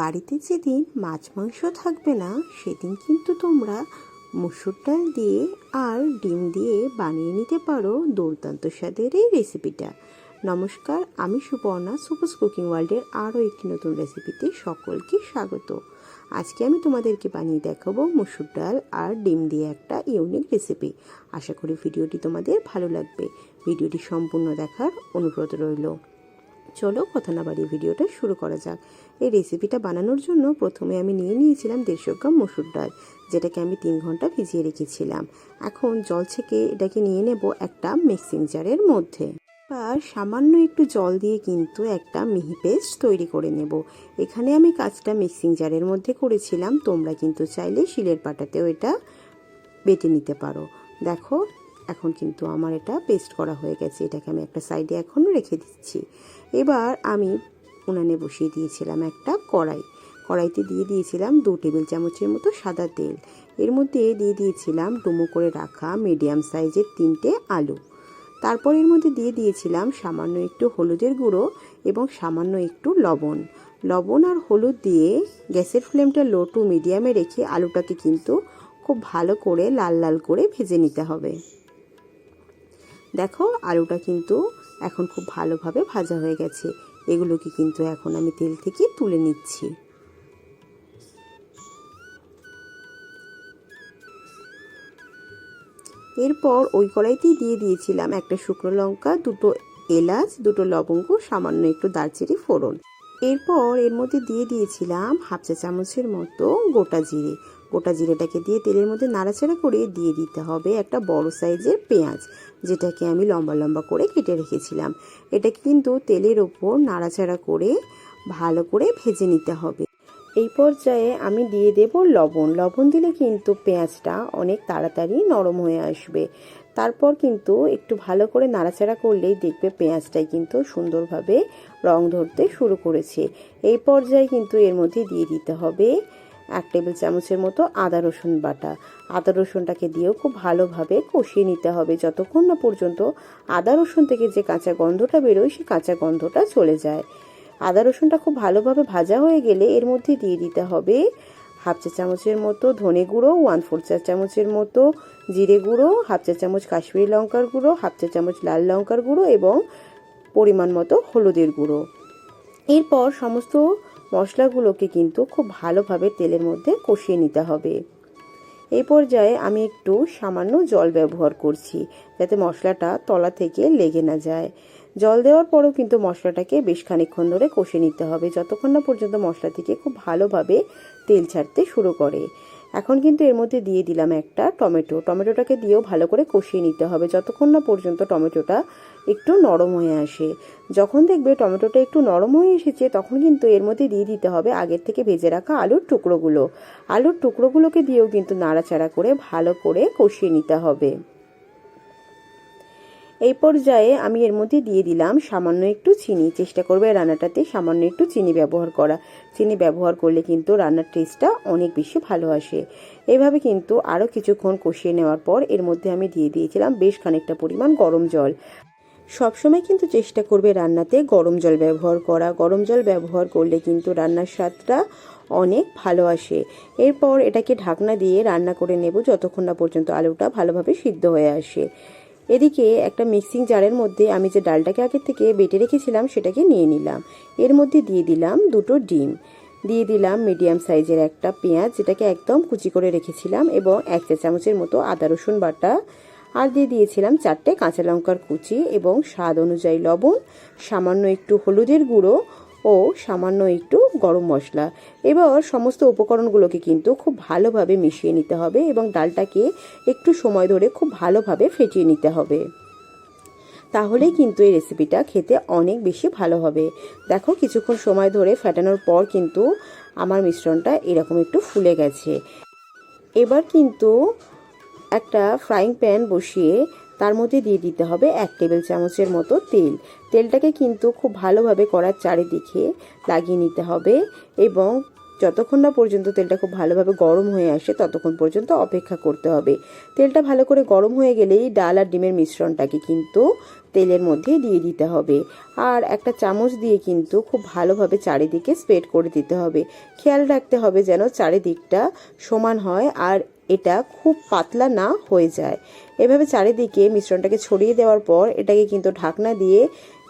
বাড়িতে যেদিন মাছ মাংস থাকবে না, সেদিন কিন্তু তোমরা মুসুর ডাল দিয়ে আর ডিম দিয়ে বানিয়ে নিতে পারো দুর্দান্ত স্বাদের এই রেসিপিটা নমস্কার, আমি সুপর্ণা সুপার কুকিং ওয়ার্ল্ডের আরও একটি নতুন রেসিপিতে সকলকে স্বাগত। আজকে আমি তোমাদেরকে বানিয়ে দেখাবো মুসুর ডাল আর ডিম দিয়ে একটা ইউনিক রেসিপি আশা করি ভিডিওটি তোমাদের ভালো লাগবে। ভিডিওটি সম্পূর্ণ দেখার অনুরোধ রইল। চলো কথা না বাড়িয়ে ভিডিওটা শুরু করা যাক। এই রেসিপিটা বানানোর জন্য প্রথমে আমি নিয়ে নিয়েছিলাম দেড়শো গ্রাম মসুর ডাল, যেটাকে আমি তিন ঘণ্টা ভিজিয়ে রেখেছিলাম। এখন জল ছেঁকে এটাকে নিয়ে নেব একটা মিক্সিং জারের মধ্যে। আর সামান্য একটু জল দিয়ে কিন্তু একটা মিহি পেস্ট তৈরি করে নেব। এখানে আমি কাজটা মিক্সিং জারের মধ্যে করেছিলাম। তোমরা কিন্তু চাইলে শিলের পাটাতেও এটা বেটে নিতে পারো। দেখো, এখন কিন্তু আমার এটা পেস্ট করা হয়ে গেছে। এটাকে আমি একটা সাইডে এখন রেখে দিচ্ছি। এবার আমি উনানে বসিয়ে দিয়েছিলাম একটা কড়াই। কড়াইতে দিয়ে দিয়েছিলাম দু টেবিল চামচের মতো সাদা তেল। এর মধ্যে দিয়ে দিয়েছিলাম ডুমো করে রাখা মিডিয়াম সাইজের তিনটে আলু। তারপর এর মধ্যে দিয়ে দিয়েছিলাম সামান্য একটু হলুদের গুঁড়ো এবং সামান্য একটু লবণ। লবণ আর হলুদ দিয়ে গ্যাসের ফ্লেমটা লো টু মিডিয়ামে রেখে আলুটাকে কিন্তু খুব ভালো করে লাল লাল করে ভেজে নিতে হবে। দেখো, আলুটা কিন্তু এখন খুব ভালোভাবে ভাজা হয়ে গেছে। এগুলোকে কিন্তু এখন আমি তেল থেকে তুলে নিচ্ছি। এরপর ওই কড়াইতেই দিয়ে দিয়েছিলাম একটা শুকনো লঙ্কা, দুটো এলাচ, দুটো লবঙ্গ, সামান্য একটু দারচিনি, ফোড়ন। এরপর এর মধ্যে দিয়ে দিয়েছিলাম হাফ চা চামচের মতো গোটা জিরে। গোটা জিরেটাকে দিয়ে তেলের মধ্যে নাড়াচাড়া করে দিয়ে দিতে হবে একটা বড় সাইজের পেঁয়াজ, যেটাকে আমি লম্বা লম্বা করে কেটে রেখেছিলাম। এটাকে কিন্তু তেলের ওপর নাড়াচাড়া করে ভালো করে ভেজে নিতে হবে। এই পর্যায়ে আমি দিয়ে দেব লবণ। লবণ দিলে কিন্তু পেঁয়াজটা অনেক তাড়াতাড়ি নরম হয়ে আসবে। তারপর কিন্তু একটু ভালো করে নাড়াচাড়া করলেই দেখবে পেঁয়াজটাই কিন্তু সুন্দরভাবে রং ধরতে শুরু করেছে। এই পর্যায়ে কিন্তু এর মধ্যে দিয়ে দিতে হবে এক টেবিল চামচের মতো আদা রসুন বাটা। আদা রসুনটাকে দিয়েও খুব ভালোভাবে কষিয়ে নিতে হবে যতক্ষণ না পর্যন্ত আদা রসুন থেকে যে কাঁচা গন্ধটা বেরোয় সেই কাঁচা গন্ধটা চলে যায়। আদা রসুনটা খুব ভালোভাবে ভাজা হয়ে গেলে এর মধ্যে দিয়ে দিতে হবে হাফ চা চামচের মতো ধনে গুঁড়ো ওয়ান ফোর চা চামচের মতো জিরে গুঁড়ো, হাফ চা চামচ কাশ্মীরি লঙ্কার গুঁড়ো, হাফ চা চামচ লাল লঙ্কার গুঁড়ো এবং পরিমাণ মতো হলুদের গুঁড়ো। এরপর সমস্ত মশলাগুলোকে কিন্তু খুব ভালোভাবে তেলের মধ্যে কষিয়ে নিতে হবে। এই পর্যায়ে আমি একটু সামান্য জল ব্যবহার করছি, যাতে মশলাটা তলা থেকে লেগে না যায়। জল দেওয়ার পরও কিন্তু মশলাটাকে বেশ খানিক্ষণ ধরে কষে নিতে হবে, যতক্ষণ না পর্যন্ত মশলা থেকে খুব ভালোভাবে তেল ছাড়তে শুরু করে। এখন কিন্তু এর মধ্যে দিয়ে দিলাম একটা টমেটো। টমেটোটাকে দিয়েও ভালো করে কষিয়ে নিতে হবে, যতক্ষণ না পর্যন্ত টমেটোটা একটু নরম হয়ে আসে। যখন দেখবে টমেটোটা একটু নরম হয়ে এসেছে, তখন কিন্তু এর মধ্যে দিয়ে দিতে হবে আগের থেকে ভেজে রাখা আলুর টুকরোগুলো। আলুর টুকরোগুলোকে দিয়েও কিন্তু নাড়াচাড়া করে ভালো করে কষিয়ে নিতে হবে। এই পর্যায়ে আমি এর মধ্যে দিয়ে দিলাম সামান্য একটু চিনি। চেষ্টা করবে রান্নাটাতে সামান্য একটু চিনি ব্যবহার করা। চিনি ব্যবহার করলে কিন্তু রান্নার টেস্টটা অনেক বেশি ভালো আসে। এভাবে কিন্তু আরও কিছুক্ষণ কষিয়ে নেওয়ার পর এর মধ্যে আমি দিয়ে দিয়েছিলাম বেশ খানিকটা পরিমাণ গরম জল। সবসময় কিন্তু চেষ্টা করবে রান্নাতে গরম জল ব্যবহার করা। গরম জল ব্যবহার করলে কিন্তু রান্নার স্বাদটা অনেক ভালো আসে। এরপর এটাকে ঢাকনা দিয়ে রান্না করে নেব যতক্ষণ না পর্যন্ত আলুটা ভালোভাবে সিদ্ধ হয়ে আসে। এদিকে একটা মিক্সিং জারের মধ্যে আমি যে ডালটাকে আগে থেকে বেটে রেখেছিলাম সেটাকে নিয়ে নিলাম। এর মধ্যে দিয়ে দিলাম দুটো ডিম। দিয়ে দিলাম মিডিয়াম সাইজের একটা পেঁয়াজ যেটাকে একদম কুচি করে রেখেছিলাম এবং এক চা চামচের মতো আদা রসুন বাটা আর দিয়ে দিয়েছিলাম চারটে কাঁচা লঙ্কার কুচি এবং স্বাদ অনুযায়ী লবণ, সামান্য একটু হলুদের গুঁড়ো ও সামান্য একটু গরম মশলা। এবার সমস্ত উপকরণগুলোকে কিন্তু খুব ভালোভাবে মিশিয়ে নিতে হবে এবং ডালটাকে একটু সময় ধরে খুব ভালোভাবে ফেটিয়ে নিতে হবে। তাহলেই কিন্তু এই রেসিপিটা খেতে অনেক বেশি ভালো হবে। দেখো, কিছুক্ষণ সময় ধরে ফেটানোর পর কিন্তু আমার মিশ্রণটা এরকম একটু ফুলে গেছে। এবার কিন্তু একটা ফ্রাইং প্যান বসিয়ে তার মধ্যে দিয়ে দিতে হবে এক টেবিল চামচের মতো তেল। তেলটাকে কিন্তু খুব ভালোভাবে কড়ার চারিদিকে লাগিয়ে নিতে হবে এবং যতক্ষণ না পর্যন্ত তেলটা খুব ভালোভাবে গরম হয়ে আসে, ততক্ষণ পর্যন্ত অপেক্ষা করতে হবে। তেলটা ভালো করে গরম হয়ে গেলেই ডাল আর ডিমের মিশ্রণটাকে কিন্তু তেলের মধ্যে দিয়ে দিতে হবে। আর একটা চামচ দিয়ে কিন্তু খুব ভালোভাবে চারিদিকে স্প্রেড করে দিতে হবে। খেয়াল রাখতে হবে যেন চারিদিকটা সমান হয় আর এটা খুব পাতলা না হয়ে যায়। এভাবে চারিদিকে মিশ্রণটাকে ছড়িয়ে দেওয়ার পর এটাকে কিন্তু ঢাকনা দিয়ে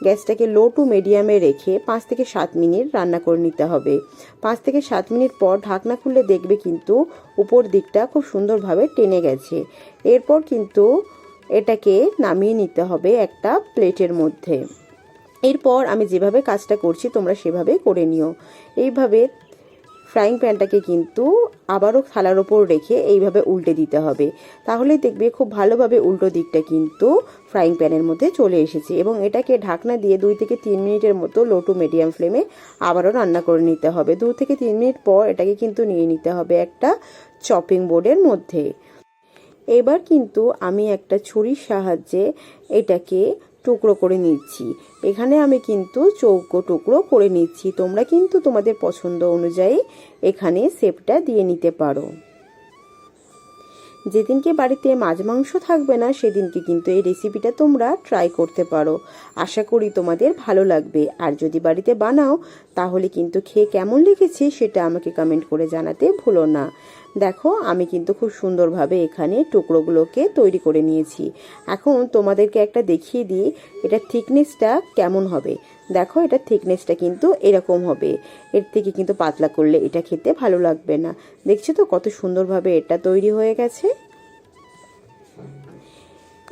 গ্যাসটাকে লো টু মিডিয়ামে রেখে পাঁচ থেকে সাত মিনিট রান্না করে নিতে হবে। পাঁচ থেকে সাত মিনিট পর ঢাকনা খুললে দেখবে কিন্তু উপর দিকটা খুব সুন্দরভাবে টেনে গেছে। এরপর কিন্তু এটাকে নামিয়ে নিতে হবে একটা প্লেটের মধ্যে। এরপর আমি যেভাবে কাজটা করছি তোমরা সেভাবে করে নিও। এইভাবে ফ্রাইং প্যানটাকে কিন্তু আবারও থালার ওপর রেখে এইভাবে উল্টে দিতে হবে। তাহলেই দেখবে খুব ভালোভাবে উল্টো দিকটা কিন্তু ফ্রাইং প্যানের মধ্যে চলে এসেছে এবং এটাকে ঢাকনা দিয়ে দুই থেকে তিন মিনিটের মতো লো টু মিডিয়াম ফ্লেমে আবারও রান্না করে নিতে হবে। দু থেকে তিন মিনিট পর এটাকে কিন্তু নিয়ে নিতে হবে একটা চপিং বোর্ডের মধ্যে। এবার কিন্তু আমি একটা ছুরির সাহায্যে এটাকে টুকরো করে নিচ্ছি। এখানে আমি কিন্তু চৌকো টুকরো করে নিচ্ছি। তোমরা কিন্তু তোমাদের পছন্দ অনুযায়ী এখানে শেপটা দিয়ে নিতে পারো। যেদিনকে বাড়িতে মাছ মাংস থাকবে না, সেদিনকে কিন্তু এই রেসিপিটা তোমরা ট্রাই করতে পারো। আশা করি তোমাদের ভালো লাগবে। আর যদি বাড়িতে বানাও, তাহলে কিন্তু খেয়ে কেমন লেগেছে সেটা আমাকে কমেন্ট করে জানাতে ভুলো না। দেখো, আমি কিন্তু খুব সুন্দরভাবে এখানে টুকরোগুলোকে তৈরি করে নিয়েছি। এখন তোমাদেরকে একটা দেখিয়ে দিই, এটা থিকনেসটা কেমন হবে। দেখো, এটা থিকনেসটা কিন্তু এরকম হবে। এর থেকে কিন্তু পাতলা করলে এটা খেতে ভালো লাগবে না। দেখছ তো কত সুন্দরভাবে এটা তৈরি হয়ে গেছে?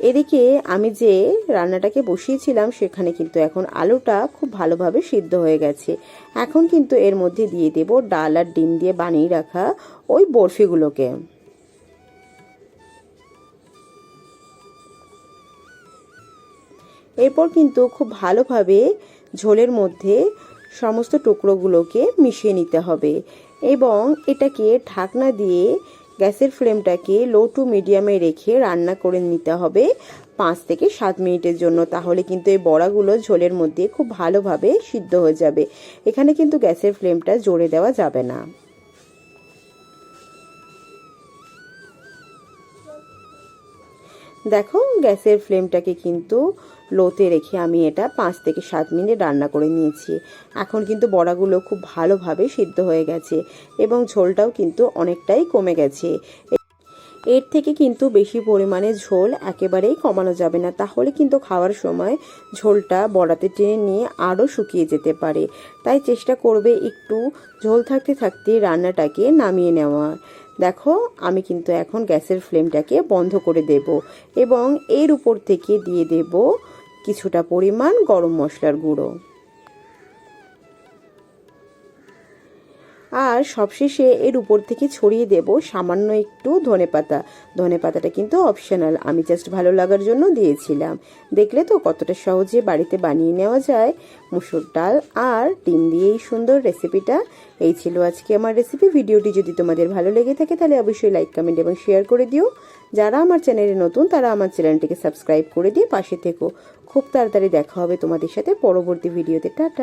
এদিকে আমি যে রান্নাটাকে বসিয়েছিলাম, সেখানে কিন্তু এখন আলুটা খুব ভালোভাবে সিদ্ধ হয়ে গেছে। এখন কিন্তু এর মধ্যে দিয়ে দেব ডাল আর ডিম দিয়ে বানিয়ে রাখা ওই বরফিগুলোকে। এরপর কিন্তু খুব ভালোভাবে ঝোলের মধ্যে সমস্ত টুকরোগুলোকে মিশিয়ে নিতে হবে এবং এটাকে ঢাকনা দিয়ে গ্যাসের ফ্লেমটাকে লো টু মিডিয়ামে রেখে রান্না করে নিতে হবে পাঁচ থেকে সাত মিনিটের জন্য। তাহলে কিন্তু এই বড়াগুলো ঝোলের মধ্যে খুব ভালোভাবে সিদ্ধ হয়ে যাবে। এখানে কিন্তু গ্যাসের ফ্লেমটা জোরে দেওয়া যাবে না। দেখো, গ্যাসের ফ্লেমটাকে কিন্তু লোতে রেখে আমি এটা পাঁচ থেকে সাত মিনিট রান্না করে নিয়েছি। এখন কিন্তু বড়াগুলো খুব ভালোভাবে সিদ্ধ হয়ে গেছে এবং ঝোলটাও কিন্তু অনেকটাই কমে গেছে। এর থেকে কিন্তু বেশি পরিমাণে ঝোল একেবারেই কমানো যাবে না। তাহলে কিন্তু খাওয়ার সময় ঝোলটা বড়াতে টেনে নিয়ে আরও শুকিয়ে যেতে পারে। তাই চেষ্টা করবে একটু ঝোল থাকতে থাকতে রান্নাটাকে নামিয়ে নেওয়ার। দেখো, আমি কিন্তু এখন গ্যাসের ফ্লেমটাকে বন্ধ করে দেব এবং এর উপর থেকে দিয়ে দেব কিছুটা পরিমাণ গরম মশলার গুঁড়ো। আর সবশেষে এর উপর থেকে ছড়িয়ে দেব সামান্য একটু ধনে পাতা। ধনে পাতাটা কিন্তু অপশনাল আমি জাস্ট ভালো লাগার জন্য দিয়েছিলাম। দেখলে তো কতটা সহজে বাড়িতে বানিয়ে নেওয়া যায়। মুসুর ডাল আর ডিম দিয়ে এই সুন্দর রেসিপিটা এই ছিল আজকে আমার রেসিপি ভিডিওটি যদি তোমাদের ভালো লেগে থাকে তাহলে অবশ্যই লাইক কমেন্ট এবং শেয়ার করে দিও। যারা আমার চ্যানেলে নতুন, তারা আমার চ্যানেলটিকে সাবস্ক্রাইব করে দিয়ে পাশে থেকো। খুব তাড়াতাড়ি দেখা হবে তোমাদের সাথে। পরবর্তী ভিডিওতে, টাটা।